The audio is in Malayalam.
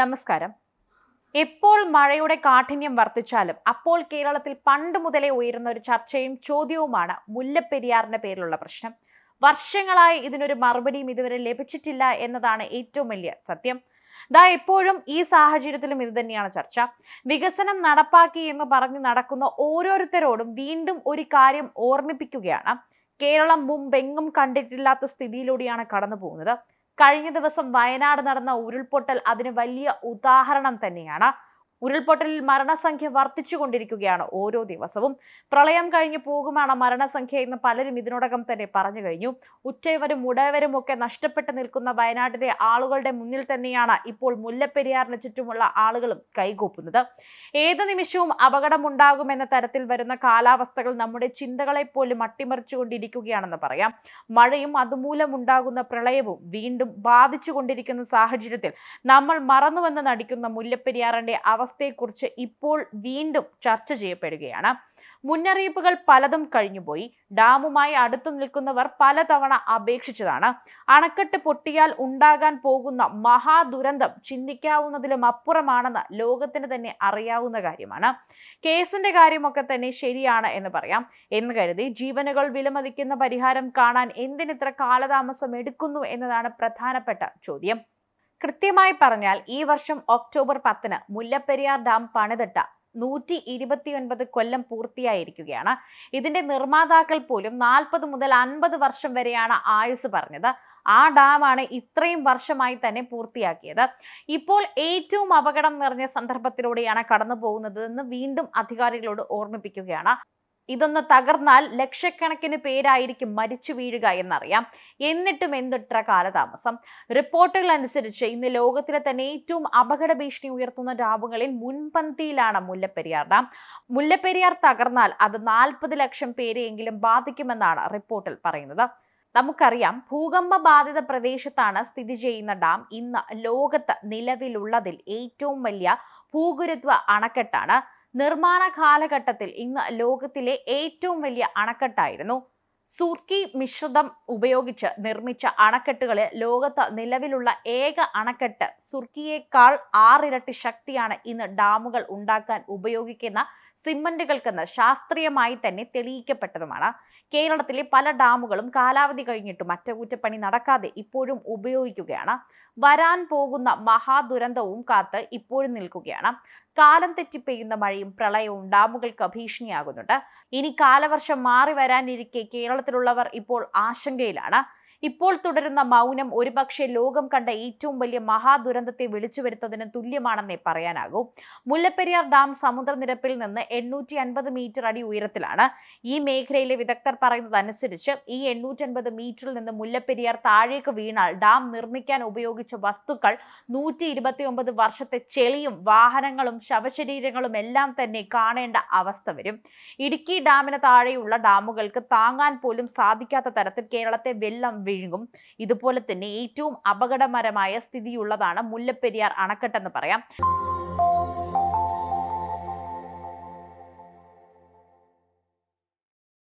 നമസ്കാരം. എപ്പോൾ മഴയുടെ കാഠിന്യം വർദ്ധിച്ചാലും അപ്പോൾ കേരളത്തിൽ പണ്ട് മുതലേ ഉയരുന്ന ഒരു ചർച്ചയും ചോദ്യവുമാണ് മുല്ലപ്പെരിയാറിന്റെ പേരിലുള്ള പ്രശ്നം. വർഷങ്ങളായി ഇതിനൊരു മറുപടിയും ഇതുവരെ ലഭിച്ചിട്ടില്ല എന്നതാണ് ഏറ്റവും വലിയ സത്യം. ദാ എപ്പോഴും ഈ സാഹചര്യത്തിലും ഇത് തന്നെയാണ് ചർച്ച. വികസനം നടപ്പാക്കി എന്ന് പറഞ്ഞ് നടക്കുന്ന ഓരോരുത്തരോടും വീണ്ടും ഒരു കാര്യം ഓർമ്മിപ്പിക്കുകയാണ്. കേരളം മുമ്പെങ്ങും കണ്ടിട്ടില്ലാത്ത സ്ഥിതിയിലൂടെയാണ് കടന്നു പോകുന്നത് കഴിഞ്ഞ ദിവസം വയനാട് നടന്ന ഉരുൾപൊട്ടൽ അതിന് വലിയ ഉദാഹരണം തന്നെയാണ്. ഉരുൾപൊട്ടലിൽ മരണസംഖ്യ വർദ്ധിച്ചുകൊണ്ടിരിക്കുകയാണ് ഓരോ ദിവസവും. പ്രളയം കഴിഞ്ഞു പോകുമാണ് മരണസംഖ്യ എന്ന് പലരും ഇതിനോടകം തന്നെ പറഞ്ഞു കഴിഞ്ഞു. ഉച്ചവരും ഉടയവരും ഒക്കെ നഷ്ടപ്പെട്ട് നിൽക്കുന്ന വയനാട്ടിലെ ആളുകളുടെ മുന്നിൽ തന്നെയാണ് ഇപ്പോൾ മുല്ലപ്പെരിയാറിന് ചുറ്റുമുള്ള ആളുകളും കൈകൂപ്പുന്നത്. ഏത് നിമിഷവും അപകടമുണ്ടാകുമെന്ന തരത്തിൽ വരുന്ന കാലാവസ്ഥകൾ നമ്മുടെ ചിന്തകളെ പോലും അട്ടിമറിച്ചുകൊണ്ടിരിക്കുകയാണെന്ന് പറയാം. മഴയും അതുമൂലം ഉണ്ടാകുന്ന പ്രളയവും വീണ്ടും ബാധിച്ചുകൊണ്ടിരിക്കുന്ന സാഹചര്യത്തിൽ നമ്മൾ മറന്നുവെന്ന് നടിക്കുന്ന മുല്ലപ്പെരിയാറിന്റെ അവസ്ഥയെക്കുറിച്ച് ഇപ്പോൾ വീണ്ടും ചർച്ച ചെയ്യപ്പെടുകയാണ്. മുന്നറിയിപ്പുകൾ പലതും കഴിഞ്ഞുപോയി. ഡാമുമായി അടുത്തു നിൽക്കുന്നവർ പലതവണ അപേക്ഷിച്ചതാണ്. അണക്കെട്ട് പൊട്ടിയാൽ ഉണ്ടാകാൻ പോകുന്ന മഹാദുരന്തം ചിന്തിക്കാവുന്നതിലും അപ്പുറമാണെന്ന് ലോകത്തിന് തന്നെ അറിയാവുന്ന കാര്യമാണ്. കേസിന്റെ കാര്യമൊക്കെ തന്നെ ശരിയാണ് എന്ന് പറയാം. എന്ന് കരുതി ജീവനുകൾ വിലമതിക്കുന്ന പരിഹാരം കാണാൻ എന്തിനിത്ര കാലതാമസം എടുക്കുന്നു എന്നതാണ് പ്രധാനപ്പെട്ട ചോദ്യം. കൃത്യമായി പറഞ്ഞാൽ ഈ വർഷം ഒക്ടോബർ പത്തിന് മുല്ലപ്പെരിയാർ ഡാം പണിതിട്ട നൂറ്റി ഇരുപത്തിയൊൻപത് കൊല്ലം പൂർത്തിയായിരിക്കുകയാണ്. ഇതിന്റെ നിർമ്മാതാക്കൾ പോലും നാൽപ്പത് മുതൽ അൻപത് വർഷം വരെയാണ് ആയുസ് പറഞ്ഞത്. ആ ഡാമാണ് ഇത്രയും വർഷമായി തന്നെ പൂർത്തിയാക്കിയത്. ഇപ്പോൾ ഏറ്റവും അപകടം നിറഞ്ഞ സന്ദർഭത്തിലൂടെയാണ് കടന്നു പോകുന്നത് എന്ന് വീണ്ടും അധികാരികളോട് ഓർമ്മിപ്പിക്കുകയാണ്. ഇതൊന്ന് തകർന്നാൽ ലക്ഷക്കണക്കിന് പേരായിരിക്കും മരിച്ചു വീഴുക എന്നറിയാം. എന്നിട്ടും എന്തിത്ര കാലതാമസം? റിപ്പോർട്ടുകൾ അനുസരിച്ച് ഇന്ന് ലോകത്തിലെ തന്നെ ഏറ്റവും അപകട ഭീഷണി ഉയർത്തുന്ന ഡാമുകളിൽ മുൻപന്തിയിലാണ് മുല്ലപ്പെരിയാർ ഡാം. മുല്ലപ്പെരിയാർ തകർന്നാൽ അത് നാൽപ്പത് ലക്ഷം പേരെയെങ്കിലും ബാധിക്കുമെന്നാണ് റിപ്പോർട്ടിൽ പറയുന്നത്. നമുക്കറിയാം ഭൂകമ്പ ബാധിത പ്രദേശത്താണ് സ്ഥിതി ചെയ്യുന്ന ഡാം. ഇന്ന് ലോകത്ത് നിലവിലുള്ളതിൽ ഏറ്റവും വലിയ ഭൂഗുരുത്വ അണക്കെട്ടാണ്. നിർമ്മാണ കാലഘട്ടത്തിൽ ഇന്ന് ലോകത്തിലെ ഏറ്റവും വലിയ അണക്കെട്ടായിരുന്നു. സുർക്കി മിശ്രിതം ഉപയോഗിച്ച് നിർമ്മിച്ച അണക്കെട്ടുകളിൽ ലോകത്ത് നിലവിലുള്ള ഏക അണക്കെട്ട് സുർക്കിയേക്കാൾ ആറിരട്ടി ശക്തിയാണ് ഇന്ന് ഡാമുകൾ ഉണ്ടാക്കാൻ ഉപയോഗിക്കുന്ന സിമന്റുകൾക്കെന്ന് ശാസ്ത്രീയമായി തന്നെ തെളിയിക്കപ്പെട്ടതുമാണ്. കേരളത്തിലെ പല ഡാമുകളും കാലാവധി കഴിഞ്ഞിട്ടും അറ്റകുറ്റപ്പണി നടക്കാതെ ഇപ്പോഴും ഉപയോഗിക്കുകയാണ്. വരാൻ പോകുന്ന മഹാദുരന്തവും കാത്ത് ഇപ്പോഴും നിൽക്കുകയാണ്. കാലം തെറ്റി പെയ്യുന്ന മഴയും പ്രളയവും ഡാമുകൾക്ക് ഭീഷണിയാകുന്നുണ്ട്. ഇനി കാലവർഷം മാറി വരാനിരിക്കെ കേരളത്തിലുള്ളവർ ഇപ്പോൾ ആശങ്കയിലാണ്. ഇപ്പോൾ തുടരുന്ന മൗനം ഒരുപക്ഷെ ലോകം കണ്ട ഏറ്റവും വലിയ മഹാദുരന്തത്തെ വിളിച്ചു വരുത്തതിന് തുല്യമാണെന്നേ പറയാനാകൂ. മുല്ലപ്പെരിയാർ ഡാം സമുദ്രനിരപ്പിൽ നിന്ന് എണ്ണൂറ്റി അൻപത് മീറ്റർ അടി ഉയരത്തിലാണ്. ഈ മേഖലയിലെ വിദഗ്ധർ പറയുന്നതനുസരിച്ച് ഈ എണ്ണൂറ്റി അൻപത് മീറ്ററിൽ നിന്ന് മുല്ലപ്പെരിയാർ താഴേക്ക് വീണാൽ ഡാം നിർമ്മിക്കാൻ ഉപയോഗിച്ച വസ്തുക്കൾ നൂറ്റി ഇരുപത്തി ഒമ്പത് വർഷത്തെ ചെളിയും വാഹനങ്ങളും ശവശരീരങ്ങളും എല്ലാം തന്നെ കാണേണ്ട അവസ്ഥ വരും. ഇടുക്കി ഡാമിന് താഴെയുള്ള ഡാമുകൾക്ക് താങ്ങാൻ പോലും സാധിക്കാത്ത തരത്തിൽ കേരളത്തെ വെള്ളം വിഴുങ്ങും ഇതുപോലെ തന്നെ ഏറ്റവും അപകടകരമായ സ്ഥിതിയുള്ളതാണ് മുല്ലപ്പെരിയാർ അണക്കെട്ടെന്ന് പറയാം.